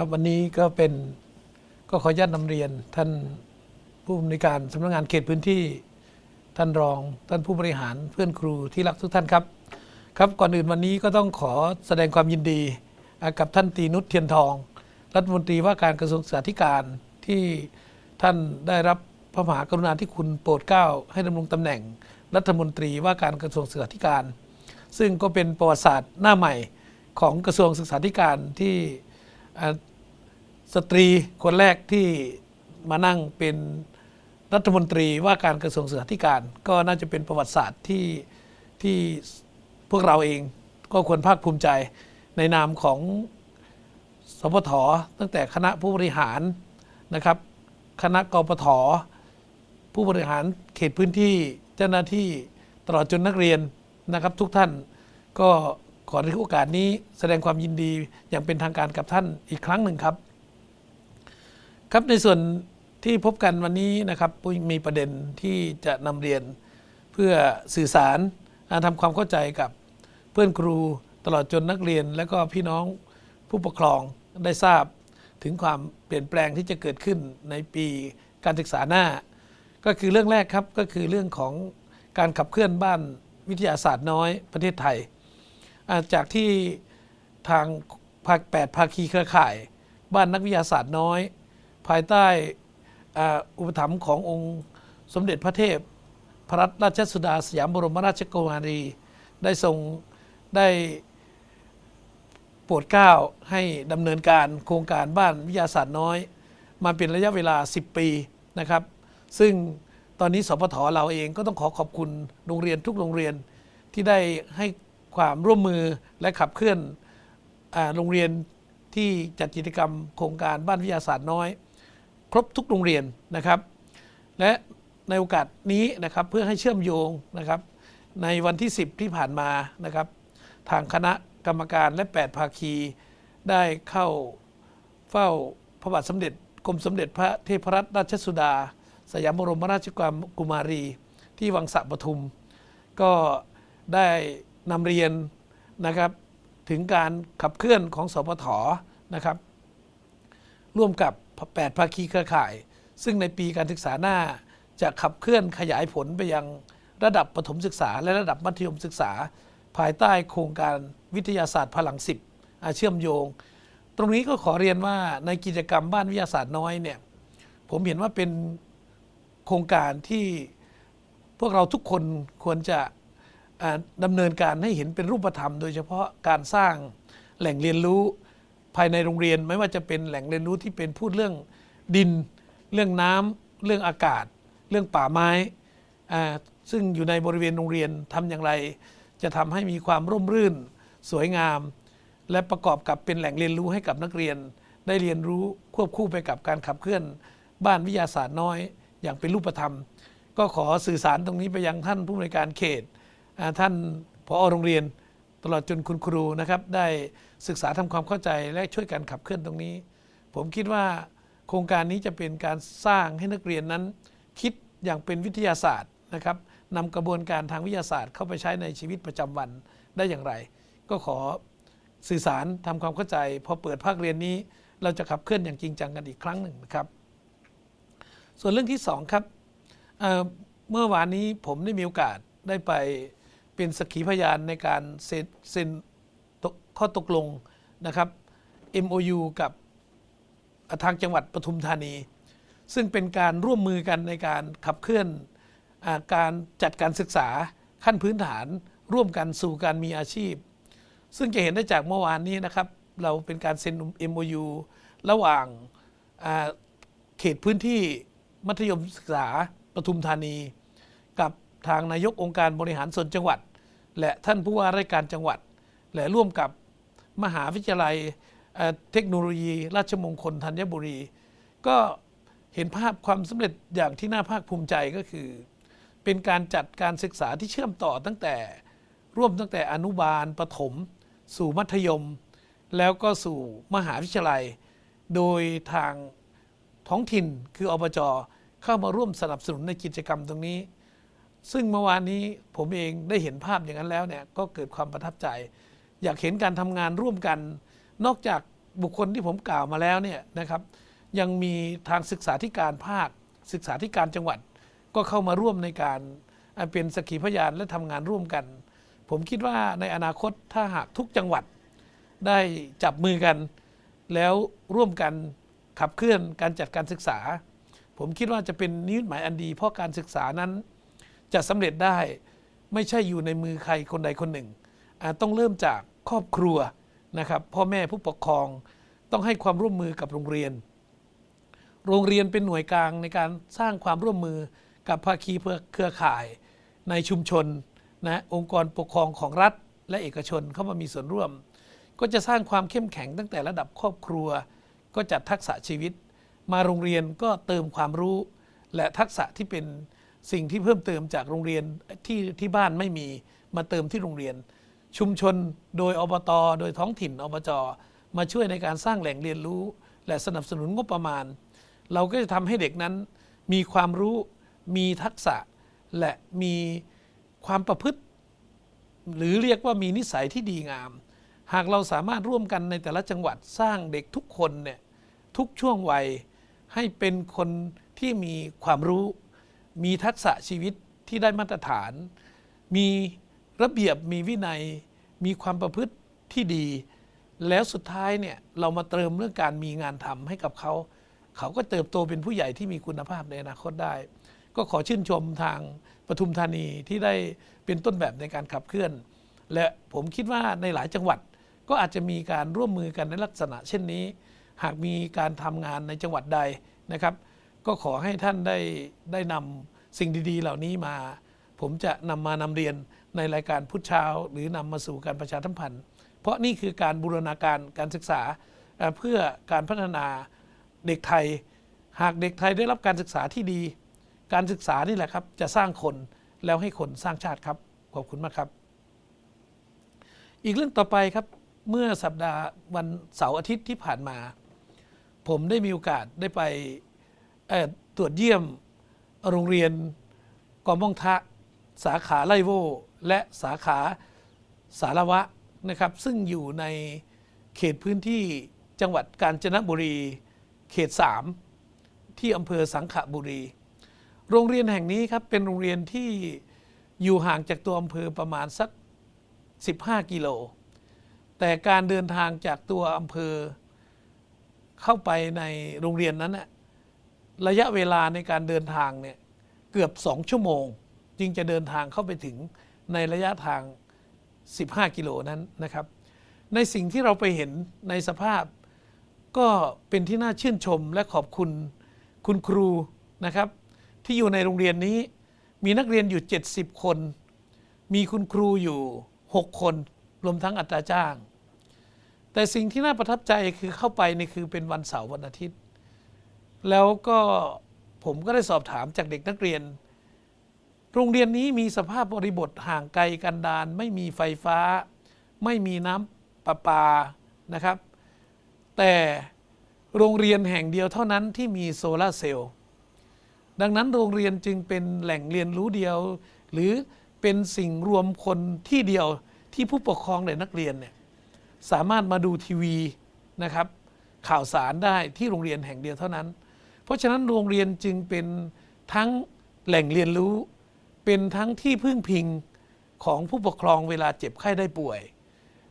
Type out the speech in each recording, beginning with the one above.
ครับวันนี้ก็เป็นก็ขออนุญาตนำเรียนท่านผู้อำนวยการสำนักงานเขตพื้นที่ ท่านรองท่านผู้บริหารเพื่อนครูที่รักทุกท่านครับ ครับก่อนอื่นวันนี้ก็ต้องขอแสดงความยินดีกับท่านตีนุชเทียนทอง รัฐมนตรีว่าการกระทรวงศึกษาธิการที่ท่านได้รับพระมหากรุณาธิคุณโปรดเกล้าให้ดำรงตำแหน่งรัฐมนตรีว่าการกระทรวงศึกษาธิการ ซึ่งก็เป็นประวัติศาสตร์หน้าใหม่ของกระทรวงศึกษาธิการที่ สตรีคนแรกที่มานั่งเป็นรัฐมนตรีว่าการกระทรวงศึกษาธิการ ก็น่าจะเป็นประวัติศาสตร์ที่ที่พวกเราเองก็ควรภาคภูมิใจในนามของสพทตั้งแต่คณะผู้บริหารนะครับ คณะกปทผู้บริหารเขตพื้นที่เจ้าหน้าที่ตลอดจนนักเรียนนะครับ ทุกท่านก็ขอในโอกาสนี้แสดงความยินดีอย่างเป็นทางการกับท่านอีกครั้งหนึ่งครับ ครับในส่วนที่พบกันวันนี้นะครับมีประเด็นที่จะนำเรียนเพื่อสื่อสารอ่าทำความเข้าใจกับเพื่อนครูตลอดจนนักเรียน และก็พี่น้องผู้ปกครองได้ทราบถึงความเปลี่ยนแปลงที่จะเกิดขึ้นในปีการศึกษาหน้า ก็คือเรื่องแรกครับก็คือเรื่องของการขับเคลื่อนบ้านวิทยาศาสตร์น้อยประเทศไทย จากที่ทางภาค8ภาคีเครือข่าย บ้านนักวิทยาศาสตร์น้อย ภายใต้อุปถัมภ์ขององค์สมเด็จพระเทพ พระรัตนราชสุดาสยามบรมราชกุมารี ได้ทรงได้โปรดเกล้าให้ดำเนินการโครงการบ้านวิทยาศาสตร์น้อย มาเป็นระยะเวลา 10 ปีนะครับ ซึ่งตอนนี้สพทเราเองก็ต้องขอขอบคุณโรงเรียนทุกโรงเรียนที่ได้ให้ความร่วมมือและขับเคลื่อนโรงเรียนที่จัดกิจกรรมโครงการบ้านวิทยาศาสตร์น้อย ครบทุกโรงเรียนนะครับ และในโอกาสนี้นะครับเพื่อให้เชื่อมโยงนะครับในวันที่ 10 ที่ผ่านมานะครับ ทางคณะกรรมการและ 8 ภาคีได้เข้าเฝ้าพระบาทสมเด็จกรมสมเด็จพระเทพรัตนราชสุดา สยามบรมราชกุมารี ที่วังสะปทุม ก็ได้นำเรียนนะครับถึงการขับเคลื่อนของสพทนะครับ ร่วมกับ 8ภาคีเครือข่าย ซึ่งในปีการศึกษาหน้า จะขับเคลื่อนขยายผลไปยังระดับประถมศึกษา และระดับมัธยมศึกษา ภายใต้โครงการวิทยาศาสตร์พลังสิบอาเชื่อมโยง ตรงนี้ก็ขอเรียนว่าในกิจกรรมบ้านวิทยาศาสตร์น้อยเนี่ยผมเห็นว่าเป็นโครงการที่พวกเราทุกคนควรจะดำเนินการให้เห็นเป็นรูปธรรม โดยเฉพาะการสร้างแหล่งเรียนรู้ ภายในโรงเรียนไม่ว่าจะเป็นแหล่งเรียนรู้ที่เป็นพูดเรื่องดิน เรื่องน้ำเรื่องอากาศ เรื่องป่าไม้ ซึ่งอยู่ในบริเวณโรงเรียนทำอย่างไร จะทำให้มีความร่มรื่น สวยงาม และประกอบกับเป็นแหล่งเรียนรู้ให้กับนักเรียน ได้เรียนรู้ควบคู่ไปกับการขับเคลื่อน บ้านวิทยาศาสตร์น้อย อย่างเป็นรูปธรรม ก็ขอสื่อสารตรงนี้ไปยังท่านผู้อำนวยการเขตท่านผอโรงเรียน ตลอดจนคุณครูนะครับได้ศึกษาทำความเข้าใจและช่วยกันขับเคลื่อนตรงนี้ ผมคิดว่าโครงการนี้จะเป็นการสร้างให้นักเรียนนั้น คิดอย่างเป็นวิทยาศาสตร์นะครับนำกระบวนการทางวิทยาศาสตร์เข้าไปใช้ในชีวิตประจำวันได้อย่างไร ก็ขอสื่อสารทำความเข้าใจพอเปิดภาคเรียนนี้ เราจะขับเคลื่อนอย่างจริงจังกันอีกครั้งหนึ่งนะครับ ส่วนเรื่องที่สองครับเเมื่อวานนี้ผมได้มีโอกาสได้ไป เป็นสักขีพยานในการเซ็นข้อตกลงนะครับ MOU กับทางจังหวัดปทุมธานี ซึ่งเป็นการร่วมมือกันในการขับเคลื่อนอการจัดการศึกษาขั้นพื้นฐานร่วมกันสู่การมีอาชีพ ซึ่งจะเห็นได้จากเมื่อวานนี้นะครับ เราเป็นการเซ็น MOU ระหว่างาเขตพื้นที่มัธยมศึกษาปทุมธานี กับทางนายกองค์การบริหารส่วนจังหวัด และท่านผู้ว่าราชการจังหวัด และร่วมกับมหาวิทยาลัยเเทคโนโลยี ราชมงคลธัญบุรี ก็เห็นภาพความสำเร็จอย่างที่น่าภาคภูมิใจก็คือ เป็นการจัดการศึกษาที่เชื่อมต่อตั้งแต่ร่วมตั้งแต่อนุบาลประถม สู่มัธยม แล้วก็สู่มหาวิทยาลัย โดยทางท้องถิ่นคืออบจเข้ามาร่วมสนับสนุนในกิจกรรมตรงนี้ ซึ่งเมื่อวานนี้ผมเองได้เห็นภาพอย่างนั้นแล้วเนี่ยก็เกิดความประทับใจ อยากเห็นการทำงานร่วมกัน นอกจากบุคคลที่ผมกล่าวมาแล้วเนี่ยนะครับ ยังมีทางศึกษาธิการภาค ศึกษาธิการจังหวัด ก็เข้ามาร่วมในการเป็นสกีพยานและทำงานร่วมกัน ผมคิดว่าในอนาคตถ้าหากทุกจังหวัด ได้จับมือกัน แล้วร่วมกันขับเคลื่อนการจัดการศึกษา ผมคิดว่าจะเป็นนิมิตหมายอันดี เพราะการศึกษานั้น จะสำเร็จได้ ไม่ใช่อยู่ในมือใครคนใดคนหนึ่งอ่าต้องเริ่มจากครอบครัวนะครับพ่อแม่ผู้ปกครองต้องให้ความร่วมมือกับโรงเรียน โรงเรียนเป็นหน่วยกลางในการสร้างความร่วมมือกับภาคีเครือข่ายในชุมชนนะองค์กรปกครองของรัฐและเอกชนเข้ามามีส่วนร่วม ก็จะสร้างความเข้มแข็งตั้งแต่ระดับครอบครัว ก็จัดทักษะชีวิต มาโรงเรียนก็เติมความรู้ และทักษะที่เป็น สิ่งที่เพิ่มเติมจากโรงเรียนที่ที่บ้านไม่มีมาเติมที่โรงเรียน ชุมชนโดยอบต โดยท้องถิ่นอบจมาช่วยในการสร้างแหล่งเรียนรู้ และสนับสนุนงบประมาณ เราก็จะทำให้เด็กนั้น มีความรู้มีทักษะ และมีความประพฤติ หรือเรียกว่ามีนิสัยที่ดีงาม หากเราสามารถร่วมกันในแต่ละจังหวัดสร้างเด็กทุกคนเนี่ยทุกช่วงวัยให้เป็นคนที่มีความรู้ มีทักษะชีวิตที่ได้มาตรฐาน มีระเบียบมีวินัย มีความประพฤติที่ดี แล้วสุดท้ายเนี่ยเรามาเติมเรื่องการมีงานทำให้กับเขา เขาก็เติบโตเป็นผู้ใหญ่ที่มีคุณภาพในอนาคตได้ ก็ขอชื่นชมทางปทุมธานีที่ได้เป็นต้นแบบในการขับเคลื่อน และผมคิดว่าในหลายจังหวัดก็อาจจะมีการร่วมมือกันในลักษณะเช่นนี้ หากมีการทำงานในจังหวัดใดนะครับ ก็ขอให้ท่านได้ได้นำสิ่งดีๆ เหล่านี้มา ผมจะนำมานำเรียนในรายการพุทธเช้า หรือนำมาสู่การประชาสัมพันธ์ เพราะนี่คือการบูรณาการการศึกษาเพื่อการพัฒนาเด็กไทย หากเด็กไทยได้รับการศึกษาที่ดี การศึกษานี่แหละครับ จะสร้างคนแล้วให้คนสร้างชาติครับ ขอบคุณมากครับ อีกเรื่องต่อไปครับเมื่อสัปดาห์วันเสาร์อาทิตย์ที่ผ่านมา ผมได้มีโอกาสได้ไป ตรวจเยี่ยมโรงเรียนกอมบ้องทะ สาขาไลโว และสาขาสารวะนะครับ ซึ่งอยู่ในเขตพื้นที่จังหวัดกาญจนบุรี เขต 3 ที่อำเภอสังขบุรี โรงเรียนแห่งนี้ครับเป็นโรงเรียนที่อยู่ห่างจากตัวอำเภอประมาณสัก 15 กิโล แต่การเดินทางจากตัวอำเภอเข้าไปในโรงเรียนนั้นน่ะ ระยะเวลาในการเดินทางเนี่ยเกือบ 2 ชั่วโมง จึงจะเดินทางเข้าไปถึงในระยะทาง 15 กิโลนั้นนะครับ ในสิ่งที่เราไปเห็นในสภาพ ก็เป็นที่น่าชื่นชมและขอบคุณคุณครูนะครับ ที่อยู่ในโรงเรียนนี้มีนักเรียนอยู่ 70 คน มีคุณครูอยู่ 6 คนรวมทั้งอัตราจ้าง แต่สิ่งที่น่าประทับใจคือเข้าไปนี่คือเป็นวันเสาร์วันอาทิตย์ แล้วก็ผมก็ได้สอบถามจากเด็กนักเรียน โรงเรียนนี้มีสภาพบริบทห่างไกลกันดารไม่มีไฟฟ้า ไม่มีน้ำประปานะครับ แต่โรงเรียนแห่งเดียวเท่านั้นที่มีโซลาร์เซลล์ดังนั้นโรงเรียนจึงเป็นแหล่งเรียนรู้เดียว หรือเป็นสิ่งรวมคนที่เดียวที่ผู้ปกครองและนักเรียนเนี่ยสามารถมาดูทีวีนะครับข่าวสารได้ที่โรงเรียนแห่งเดียวเท่านั้น เพราะฉะนั้นโรงเรียนจึงเป็นทั้งแหล่งเรียนรู้ เป็นทั้งที่พึ่งพิงของผู้ปกครองเวลาเจ็บไข้ได้ป่วย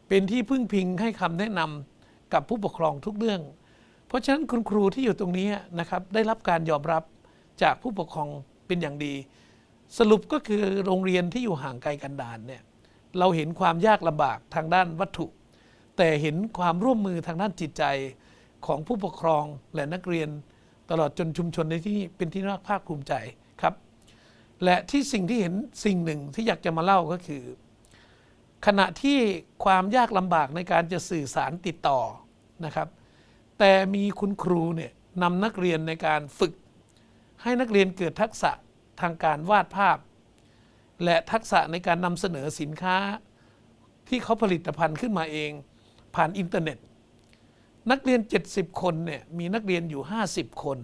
เป็นที่พึ่งพิงให้คำแนะนำกับผู้ปกครองทุกเรื่อง เพราะฉะนั้นคุณครูที่อยู่ตรงนี้นะครับได้รับการยอมรับจากผู้ปกครองเป็นอย่างดี สรุปก็คือโรงเรียนที่อยู่ห่างไกลกันดารเนี่ยเราเห็นความยากลำบากทางด้านวัตถุ แต่เห็นความร่วมมือทางด้านจิตใจของผู้ปกครองและนักเรียน ตลอดจนชุมชนในที่นี่เป็นที่น่าภาคภูมิใจครับ และที่สิ่งที่เห็นสิ่งหนึ่งที่อยากจะมาเล่าก็คือ ขณะที่ความยากลำบากในการจะสื่อสารติดต่อนะครับ แต่มีคุณครูเนี่ยนำนักเรียนในการฝึก ให้นักเรียนเกิดทักษะทางการวาดภาพ และทักษะในการนำเสนอสินค้า ที่เขาผลิตภัณฑ์ขึ้นมาเอง ผ่านอินเทอร์เน็ต นักเรียน 70 คนเนี่ยมีนักเรียนอยู่ 50 คน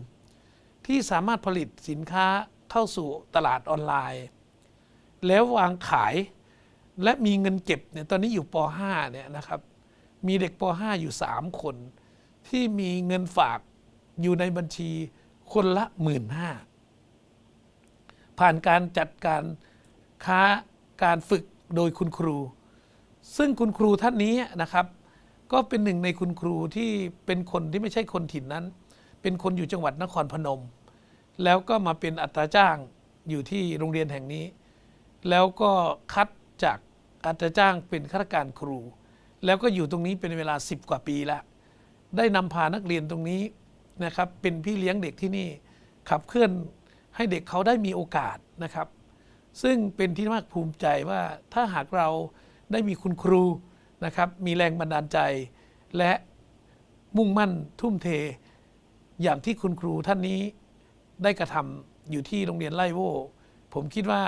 ที่สามารถผลิตสินค้าเข้าสู่ตลาดออนไลน์ แล้ววางขายและมีเงินเก็บเนี่ยตอนนี้อยู่ป .5 เนี่ยนะครับ มีเด็กป .5 อยู่ 3 คน ที่มีเงินฝากอยู่ในบัญชีคนละหมื่นห้าผ่านการจัดการค้าการฝึกโดยคุณครู ซึ่งคุณครูท่านนี้นะครับ ก็เป็นหนึ่งในคุณครูที่เป็นคนที่ไม่ใช่คนถิ่นนั้น เป็นคนอยู่จังหวัดนครพนม แล้วก็มาเป็นอัตราจ้างอยู่ที่โรงเรียนแห่งนี้ แล้วก็คัดจากอัตราจ้างเป็นข้าราชการครู แล้วก็อยู่ตรงนี้เป็นเวลา 10 กว่าปีแล้ว ได้นำพานักเรียนตรงนี้นะครับ เป็นพี่เลี้ยงเด็กที่นี่ขับเคลื่อนให้เด็กเขาได้มีโอกาสนะครับ ซึ่งเป็นที่มากภูมิใจว่าถ้าหากเราได้มีคุณครู นะครับ มีแรงบันดาลใจ และมุ่งมั่นทุ่มเท อย่างที่คุณครูท่านนี้ได้กระทำอยู่ที่โรงเรียนไล่โวผมคิดว่า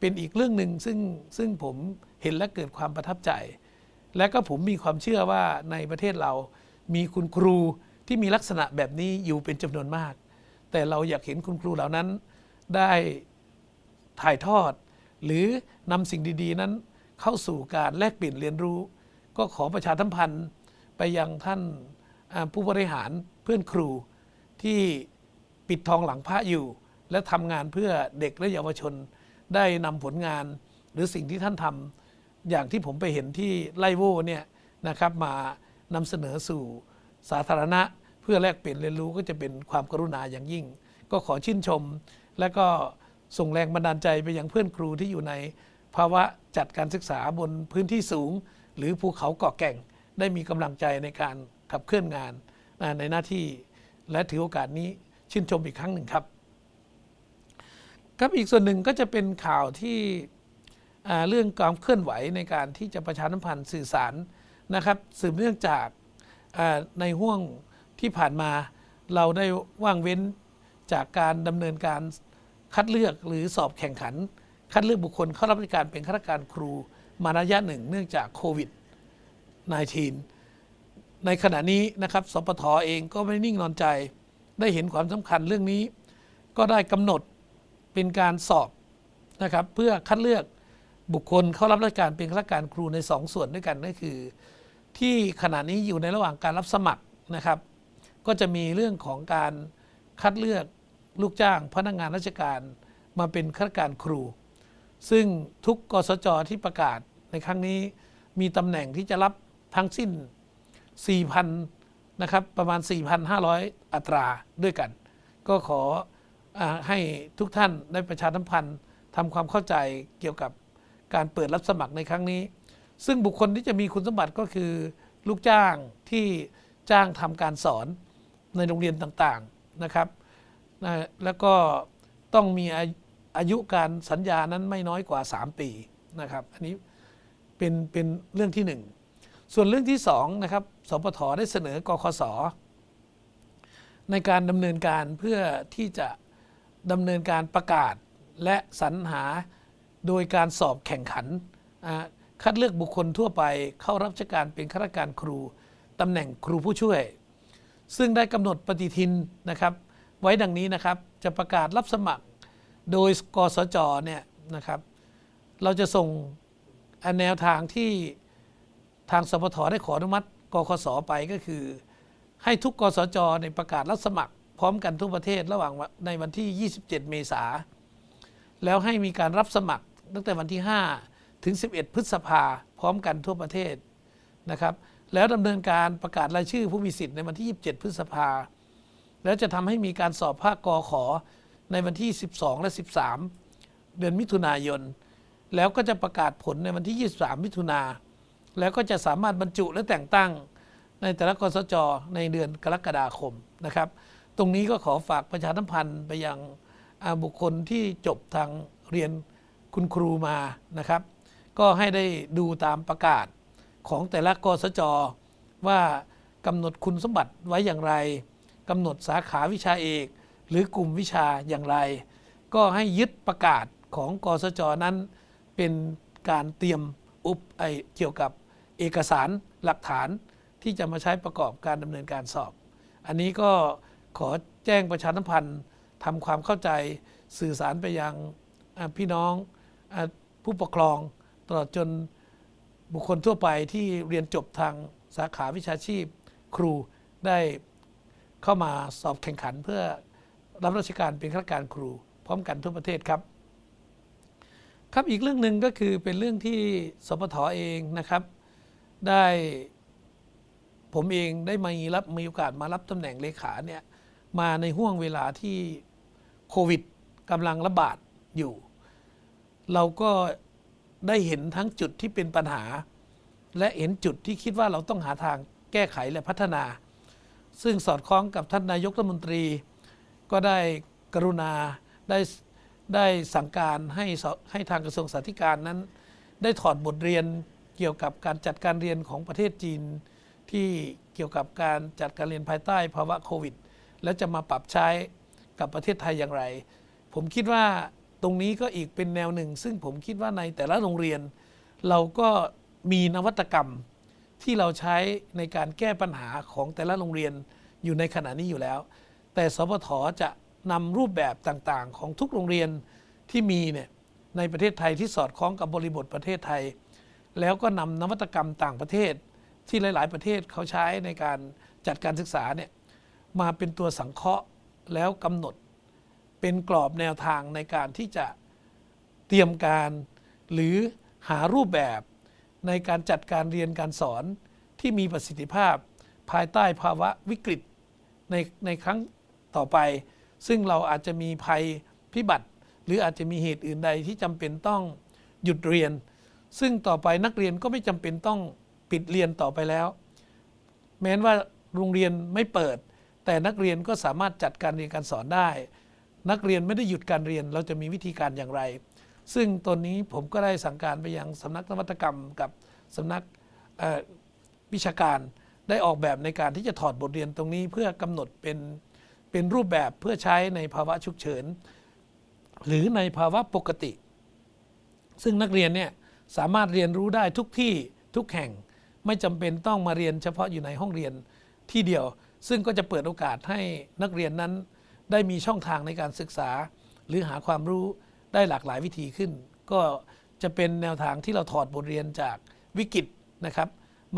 เป็นอีกเรื่องหนึ่งซึ่งซึ่งผมเห็นและเกิดความประทับใจ และก็ผมมีความเชื่อว่าในประเทศเรามีคุณครูที่มีลักษณะแบบนี้อยู่เป็นจำนวนมาก แต่เราอยากเห็นคุณครูเหล่านั้นได้ถ่ายทอด หรือนำสิ่งดี ๆ นั้นเข้าสู่การแลกเปลี่ยนเรียนรู้ ก็ขอประชาสัมพันธ์ไปยังท่านผู้บริหารเพื่อนครูที่ปิดทองหลังพระอยู่ และทำงานเพื่อเด็กและเยาวชน ได้นำผลงานหรือสิ่งที่ท่านทำอย่างที่ผมไปเห็นที่ไล่โว่เนี่ยนะครับมานำเสนอสู่สาธารณะ เพื่อแลกเปลี่ยนเรียนรู้ก็จะเป็นความกรุณาอย่างยิ่ง ก็ขอชื่นชม และก็ส่งแรงบันดาลใจไปยังเพื่อนครูที่อยู่ในภาวะจัดการศึกษาบนพื้นที่สูง หรือภูเขาเกาะแก่งได้มีกำลังใจในการขับเคลื่อนงานในหน้าที่และถือโอกาสนี้ชื่นชมอีกครั้งหนึ่งครับครับอีกส่วนหนึ่งก็จะเป็นข่าวที่เรื่องความเคลื่อนไหวในการที่จะประชาสัมพันธ์สื่อสารนะครับ สืบเนื่องจากในห่วงที่ผ่านมาเราได้ว่างเว้นจากการดำเนินการคัดเลือกหรือสอบแข่งขัน คัดเลือกบุคคลเข้ารับราชการเป็นข้าราชการครู มาระยะหนึ่งเนื่องจากโควิด -19 ในขณะนี้นะครับสปทอเองก็ไม่นิ่งนอนใจ ได้เห็นความสำคัญเรื่องนี้ ก็ได้กำหนดเป็นการสอบนะครับเพื่อคัดเลือกบุคคลเข้ารับราชการเป็นข้าราชการครูในสองส่วนด้วยกันก็คือ ที่ขณะนี้อยู่ในระหว่างการรับสมัครนะครับ ก็จะมีเรื่องของการคัดเลือกลูกจ้างพนักงานราชการมาเป็นข้าราชการครู ซึ่งทุกกสจที่ประกาศในครั้งนี้มีตำแหน่งที่จะรับทั้งสิ้น 4,000 นะครับ ประมาณ 4,500 อัตราด้วยกัน ก็ขออให้ทุกท่านได้ประชาสัมพันธ์ทำความเข้าใจเกี่ยวกับการเปิดรับสมัครในครั้งนี้ ซึ่งบุคคลที่จะมีคุณสมบัติก็คือ ลูกจ้างที่จ้างทำการสอนในโรงเรียนต่างๆนะครับ แล้วก็ต้องมี อายุการสัญญานั้นไม่น้อยกว่า 3 ปีนะครับอันนี้เป็นเป็นเรื่องที่หนึ่งส่วนเรื่องที่สองนะครับสปทได้เสนอกคสในการดำเนินการเพื่อที่จะดำเนินการประกาศและสรรหาโดยการสอบแข่งขัน คัดเลือกบุคคลทั่วไปเข้ารับราชการเป็นข้าราชการครูตำแหน่งครูผู้ช่วย ซึ่งได้กำหนดปฏิทินนะครับ ไว้ดังนี้นะครับจะประกาศรับสมัคร โดยกสจเนี่ยนะครับ เราจะส่งแนวทางที่ทางสปทได้ขออนุมัติกคสไปก็คือ ให้ทุกกสจในประกาศรับสมัคร พร้อมกันทั่วประเทศระหว่างในวันที่ 27 เมษาแล้วให้มีการรับสมัครตั้งแต่วันที่ 5 ถึง 11 พฤษภาพร้อมกันทั่วประเทศนะครับแล้วดำเนินการประกาศรายชื่อผู้มีสิทธิ์ในวันที่ 27 พฤษภา แล้วจะทำให้มีการสอบภาคกอขอ ในวันที่ 12 และ 13 เดือนมิถุนายน แล้วก็จะประกาศผลในวันที่ 23 มิถุนาแล้วก็จะสามารถบรรจุและแต่งตั้งในแต่ละกสจในเดือนกรกฎาคมนะครับ ตรงนี้ก็ขอฝากประชาสัมพันธ์ไปยังบุคคลที่จบทางเรียนคุณครูมานะครับ ก็ให้ได้ดูตามประกาศของแต่ละกสจว่ากำหนดคุณสมบัติไว้อย่างไรกำหนดสาขาวิชาเอก หรือกลุ่มวิชาอย่างไร ก็ให้ยึดประกาศของกสจนั้นเป็นการเตรียมอุปไอเกี่ยวกับเอกสารหลักฐานที่จะมาใช้ประกอบการดำเนินการสอบ อันนี้ก็ขอแจ้งประชาสัมพันธ์ทำความเข้าใจสื่อสารไปยังพี่น้องผู้ปกครองตลอดจนบุคคลทั่วไปที่เรียนจบทางสาขาวิชาชีพครูได้เข้ามาสอบแข่งขันเพื่อ รับราชการเป็นข้าราชการครู พร้อมกันทั่วประเทศครับ ครับอีกเรื่องหนึ่งก็คือเป็นเรื่องที่สปทเองนะครับ ได้ผมเองได้มารับมีโอกาสมารับตำแหน่งเลขาเนี่ยมาในห่วงเวลาที่โควิดกำลังระบาดอยู่ เราก็ได้เห็นทั้งจุดที่เป็นปัญหา และเห็นจุดที่คิดว่าเราต้องหาทางแก้ไขและพัฒนา ซึ่งสอดคล้องกับท่านนายกรัฐมนตรี ก็ได้กรุณาได้ได้สั่งการให้ให้ทางกระทรวงสาธการนั้น ได้ถอดบทเรียนเกี่ยวกับการจัดการเรียนของประเทศจีน ที่เกี่ยวกับการจัดการเรียนภายใต้ภาวะโควิด แล้วจะมาปรับใช้กับประเทศไทยอย่างไร ผมคิดว่าตรงนี้ก็อีกเป็นแนวหนึ่ง ซึ่งผมคิดว่าในแต่ละโรงเรียน เราก็มีนวัตกรรมที่เราใช้ในการแก้ปัญหาของแต่ละโรงเรียนอยู่ในขณะนี้อยู่แล้ว แต่สพทจะนำรูปแบบต่างๆ ของทุกโรงเรียนที่มีเนี่ยในประเทศไทยที่สอดคล้องกับบริบทประเทศไทย แล้วก็นำนวัตกรรมต่างประเทศ ที่หลาย ๆ ประเทศเขาใช้ในการจัดการศึกษาเนี่ยมาเป็นตัวสังเคราะห์แล้วกำหนด เป็นกรอบแนวทางในการที่จะเตรียมการ หรือหารูปแบบในการจัดการเรียนการสอนที่มีประสิทธิภาพ ภายใต้ภาวะวิกฤตในในครั้ง ต่อไป ซึ่งเราอาจจะมีภัยพิบัติ หรืออาจจะมีเหตุอื่นใดที่จำเป็นต้องหยุดเรียน ซึ่งต่อไปนักเรียนก็ไม่จำเป็นต้องปิดเรียนต่อไปแล้ว แม้นว่าโรงเรียนไม่เปิด แต่นักเรียนก็สามารถจัดการเรียนการสอนได้ นักเรียนไม่ได้หยุดการเรียนเราจะมีวิธีการอย่างไร ซึ่งตอนนี้ผมก็ได้สั่งการไปยังสำนักนวัตกรรมกับสำนักวิชาการได้ออกแบบในการที่จะถอดบทเรียนตรงนี้เพื่อกำหนดเป็น เป็นรูปแบบเพื่อใช้ในภาวะฉุกเฉิน หรือในภาวะปกติ ซึ่งนักเรียนเนี่ยสามารถเรียนรู้ได้ทุกที่ทุกแห่งไม่จำเป็นต้องมาเรียนเฉพาะอยู่ในห้องเรียนที่เดียว ซึ่งก็จะเปิดโอกาสให้นักเรียนนั้น ได้มีช่องทางในการศึกษา หรือหาความรู้ได้หลากหลายวิธีขึ้น ก็จะเป็นแนวทางที่เราถอดบทเรียนจากวิกฤตนะครับ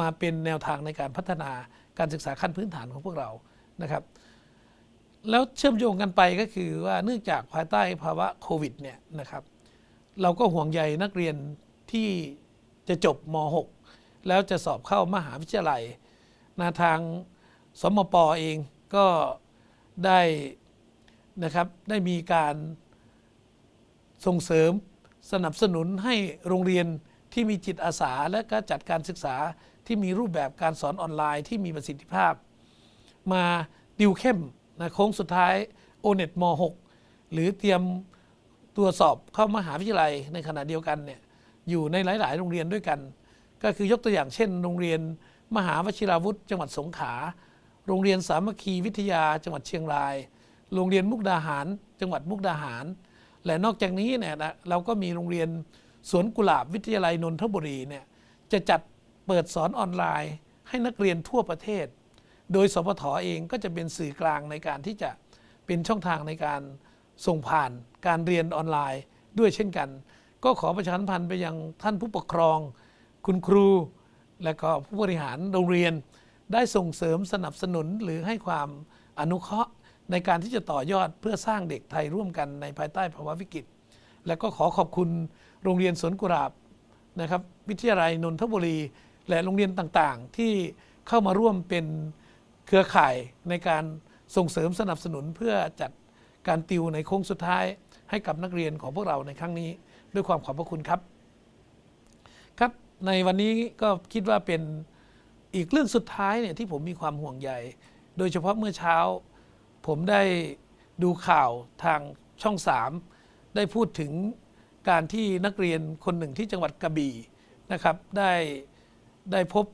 มาเป็นแนวทางในการพัฒนาการศึกษาขั้นพื้นฐานของพวกเรานะครับ แล้วเชื่อมโยงกันไปก็คือว่าเนื่องจากภายใต้ภาวะโควิดเนี่ยนะครับ เราก็ห่วงใยนักเรียนที่จะจบม .6 แล้วจะสอบเข้ามหาวิทยาลัยนาทางสมปเองก็ได้นะครับได้มีการส่งเสริมสนับสนุนให้โรงเรียนที่มีจิตอาสา และก็จัดการศึกษาที่มีรูปแบบการสอนออนไลน์ที่มีประสิทธิภาพ มาดิวเข้ม นะโค้งสุดท้าย o n e t ม .6 หรือเตรียมตัวสอบเข้ามหาวิทยาลัยในขณะเดียวกันเนี่ยอยู่ในหลาย ๆ โรงเรียนด้วยกัน ก็คือยกตัวอย่างเช่น โรงเรียนมหาวชิราวุธ จังหวัดสงขลาโรงเรียนสามัคคีวิทยาจังหวัดเชียงราย โรงเรียนมุกดาหาร จังหวัดมุกดาหาร และนอกจากนี้เนี่ยนะเราก็มีโรงเรียนสวนกุหลาบวิทยาลัยนนทบุรีเนี่ยจะจัดเปิดสอนออนไลน์ ให้นักเรียนทั่วประเทศ โดยสพทเองก็จะเป็นสื่อกลางในการที่จะเป็นช่องทางในการส่งผ่านการเรียนออนไลน์ด้วยเช่นกัน ก็ขอประชาสัมพันธ์ไปยังท่านผู้ปกครอง คุณครู และก็ผู้บริหารโรงเรียน ได้ส่งเสริมสนับสนุนหรือให้ความอนุเคราะห์ในการที่จะต่อยอดเพื่อสร้างเด็กไทยร่วมกันในภายใต้ภาวะวิกฤต และก็ขอขอบคุณโรงเรียนสวนกุหลาบนะครับวิทยาลัยนนทบุรี และโรงเรียนต่างๆ ที่เข้ามาร่วมเป็น เครือข่ายในการส่งเสริมสนับสนุนเพื่อจัดการติวในโค้งสุดท้าย ให้กับนักเรียนของพวกเราในครั้งนี้ ด้วยความขอบพระคุณครับ ครับในวันนี้ก็คิดว่าเป็นอีกเรื่องสุดท้ายเนี่ยที่ผมมีความห่วงใยโดยเฉพาะเมื่อเช้า ผมได้ดูข่าวทางช่องสามได้พูดถึงการที่นักเรียนคนหนึ่งที่จังหวัดกระบี่นะครับ ได้ได้พบ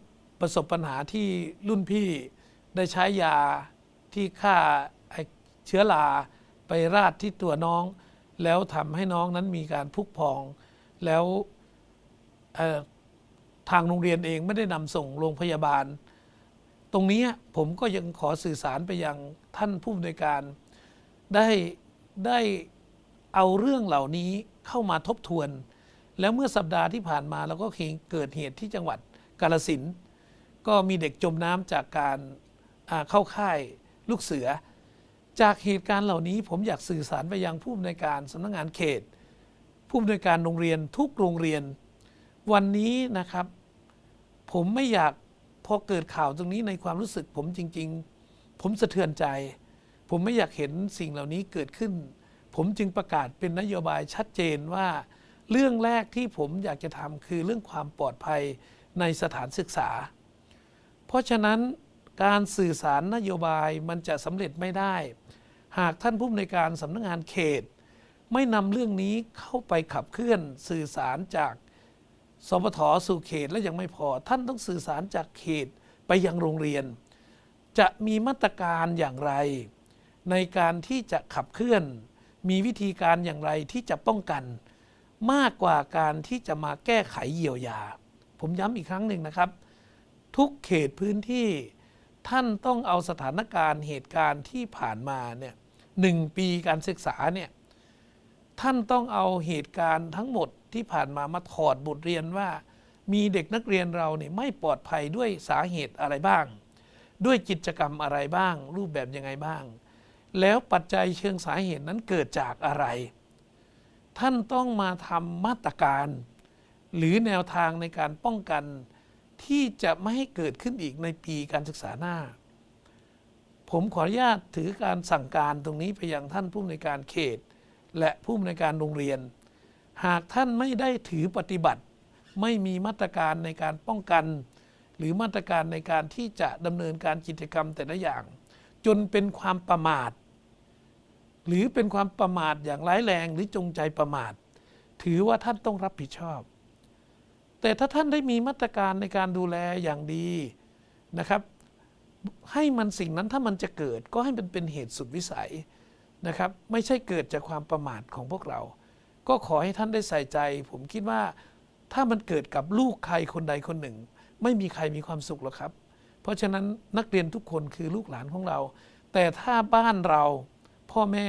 ประสบปัญหาที่รุ่นพี่ ได้ใช้ยาที่ฆ่าเชื้อราไปราดที่ตัวน้อง แล้วทำให้น้องนั้นมีการพุกพอง แล้วทางโรงเรียนเองไม่ได้นำส่งโรงพยาบาล ตรงนี้ผมก็ยังขอสื่อสารไปยังท่านผู้อำนวยการ ได้ได้เอาเรื่องเหล่านี้เข้ามาทบทวน แล้วเมื่อสัปดาห์ที่ผ่านมาเราก็เกิดเหตุที่จังหวัดกาลสินก็มีเด็กจมน้ำจากการ เข้าค่ายลูกเสือ จากเหตุการณ์เหล่านี้ผมอยากสื่อสารไปยังผู้อำนวยการสำนักงานเขต ผู้อำนวยการโรงเรียนทุกโรงเรียน วันนี้นะครับ ผมไม่อยากพอเกิดข่าวตรงนี้ในความรู้สึกผมจริง ๆ ผมสะเทือนใจ ผมไม่อยากเห็นสิ่งเหล่านี้เกิดขึ้น ผมจึงประกาศเป็นนโยบายชัดเจนว่า เรื่องแรกที่ผมอยากจะทำคือเรื่องความปลอดภัยในสถานศึกษา เพราะฉะนั้น การสื่อสารนโยบายมันจะสำเร็จไม่ได้ หากท่านผู้อำนวยการสำนักงานเขต ไม่นำเรื่องนี้เข้าไปขับเคลื่อนสื่อสารจากสปทสู่เขตและยังไม่พอ ท่านต้องสื่อสารจากเขตไปยังโรงเรียน จะมีมาตรการอย่างไร ในการที่จะขับเคลื่อน มีวิธีการอย่างไรที่จะป้องกัน มากกว่าการที่จะมาแก้ไขเยียวยา ผมย้ำอีกครั้งหนึ่งนะครับ ทุกเขตพื้นที่ ท่านต้องเอาสถานการณ์เหตุการณ์ที่ผ่านมาเนี่ยหนึ่งปีการศึกษาเนี่ยท่านต้องเอาเหตุการณ์ทั้งหมดที่ผ่านมามาถอดบทเรียนว่า มีเด็กนักเรียนเราเนี่ยไม่ปลอดภัยด้วยสาเหตุอะไรบ้าง ด้วยกิจกรรมอะไรบ้าง รูปแบบยังไงบ้าง แล้วปัจจัยเชิงสาเหตุนั้นเกิดจากอะไร ท่านต้องมาทำมาตรการ หรือแนวทางในการป้องกัน ที่จะไม่ให้เกิดขึ้นอีกในปีการศึกษาหน้า ผมขออนุญาตถือการสั่งการตรงนี้ไปยังท่านผู้อำนวยการเขต และผู้อำนวยการโรงเรียน หากท่านไม่ได้ถือปฏิบัติ ไม่มีมาตรการในการป้องกัน หรือมาตรการในการที่จะดำเนินการกิจกรรมแต่ละอย่าง จนเป็นความประมาท หรือเป็นความประมาทอย่างร้ายแรงหรือจงใจประมาท ถือว่าท่านต้องรับผิดชอบ แต่ถ้าท่านได้มีมาตรการในการดูแลอย่างดีนะครับ ให้มันสิ่งนั้นถ้ามันจะเกิดก็ให้มันเป็นเหตุสุดวิสัยนะครับ ไม่ใช่เกิดจากความประมาทของพวกเรา ก็ขอให้ท่านได้ใส่ใจ ผมคิดว่าถ้ามันเกิดกับลูกใครคนใดคนหนึ่ง ไม่มีใครมีความสุขหรอกครับ เพราะฉะนั้นนักเรียนทุกคนคือลูกหลานของเรา แต่ถ้าบ้านเราพ่อแม่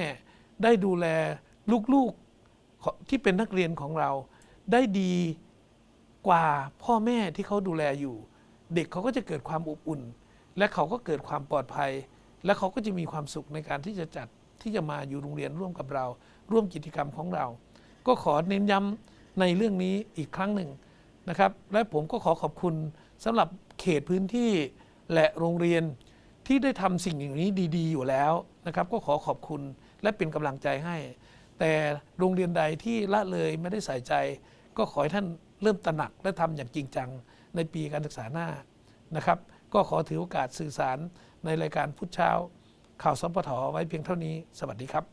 ได้ดูแลลูกๆที่เป็นนักเรียนของเราได้ดี กว่าพ่อแม่ที่เขาดูแลอยู่ เด็กเขาก็จะเกิดความอบอุ่น และเขาก็เกิดความปลอดภัย และเขาก็จะมีความสุขในการที่จะจัดที่จะมาอยู่โรงเรียนร่วมกับเรา ร่วมกิจกรรมของเรา ก็ขอเน้นย้ำในเรื่องนี้อีกครั้งหนึ่งนะครับ และผมก็ขอขอบคุณสำหรับเขตพื้นที่และโรงเรียนที่ได้ทำสิ่งอย่างนี้ดี ๆ อยู่แล้วนะครับ ก็ขอขอบคุณและเป็นกำลังใจให้ แต่โรงเรียนใดที่ละเลยไม่ได้ใส่ใจ ก็ขอให้ท่านเริ่มตระหนักและทำอย่างจริงจังในปีการศึกษาหน้านะครับ ก็ขอถือโอกาสสื่อสารในรายการพุทธเช้า ข่าวสปทไว้เพียงเท่านี้ สวัสดีครับ